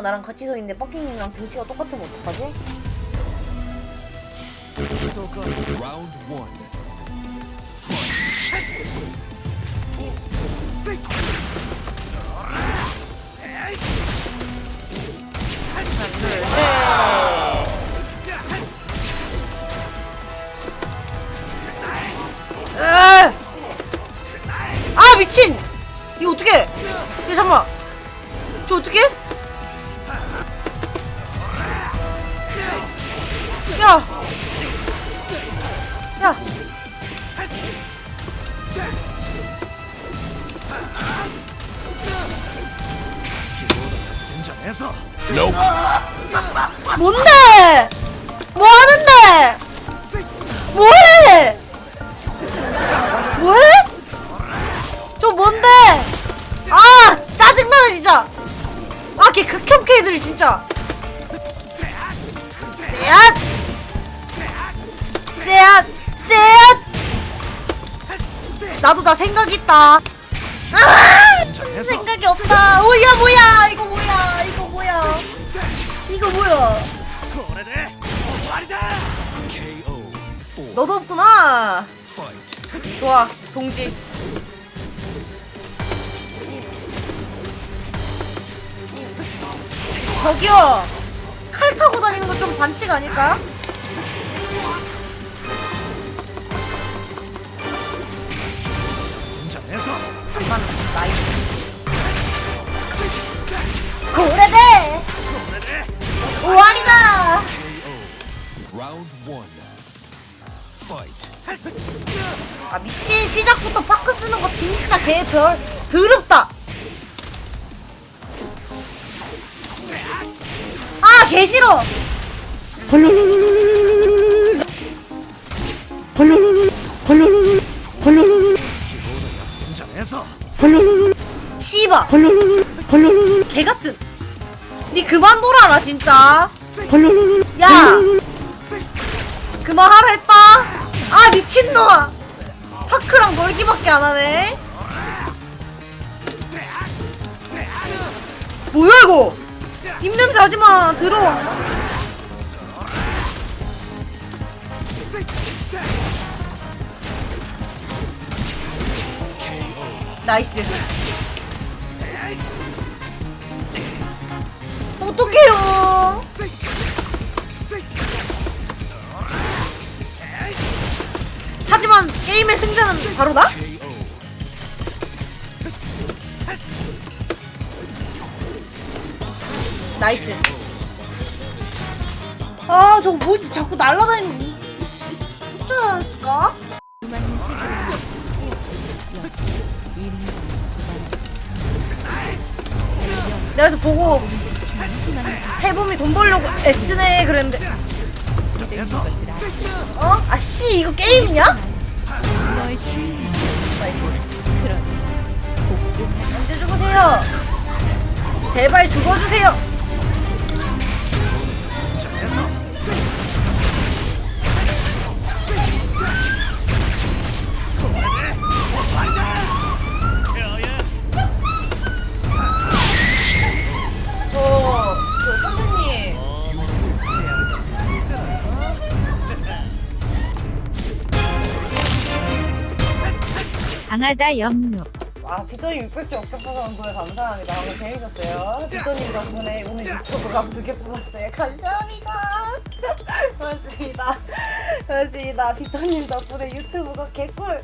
뻐킹님이랑 나랑 같이 서 있는데 뻐킹님이랑 등치가 똑같으면 어떡하지? Round one. 에이! 아 미친! 이거 어떻게? 야 잠만. 저 어떻게? 야! 야! 뭔데? 뭐 하는데? 뭐해? 뭐해? 저 뭔데? 아 짜증나네 진짜. 아걔 극혐 K들이 진짜. 쎄앗 쎄앗 쎄앗 나도 다 생각 있다. 아. 생각이 없다. 오야 뭐야 이거 뭐야 이거 뭐야 이거 뭐야? 너도 없구나. 좋아, 동지. 저기요, 칼 타고 다니는 거 좀 반칙 아닐까? 긴 아, 미친, 시작부터 파크 쓰는 거 진짜 개별, 더럽다! 아, 개 싫어! 긴장해서. 씨바! 개 같은! 니 그만 놀아라, 진짜! 야! 그만하라 했다! 아, 미친놈아! 파크랑 놀기밖에 안 하네? 뭐야, 이거! 입냄새 하지 마! 들어! 나이스. 어떡해요! 게임의 승자는 바로 나? 나이스. 아, 저거 뭐지? 자꾸 날아다니는 거. 이- 이- 이- 어쩌았을까? 내가 그래서 보고 해봄이 돈 벌려고 애쓰네 그랬는데. 어? 아씨 이거 게임이냐? 나이스 언제 죽으세요? 제발 죽어주세요 강하다 염루 아 비터님 600점 억격파서 거에 감사합니다. 너무 재밌었어요. 비터님 덕분에 오늘 유튜브가 두개 뽑았어요. 감사합니다. 고맙습니다. 고맙습니다. 비터님 덕분에 유튜브가 개꿀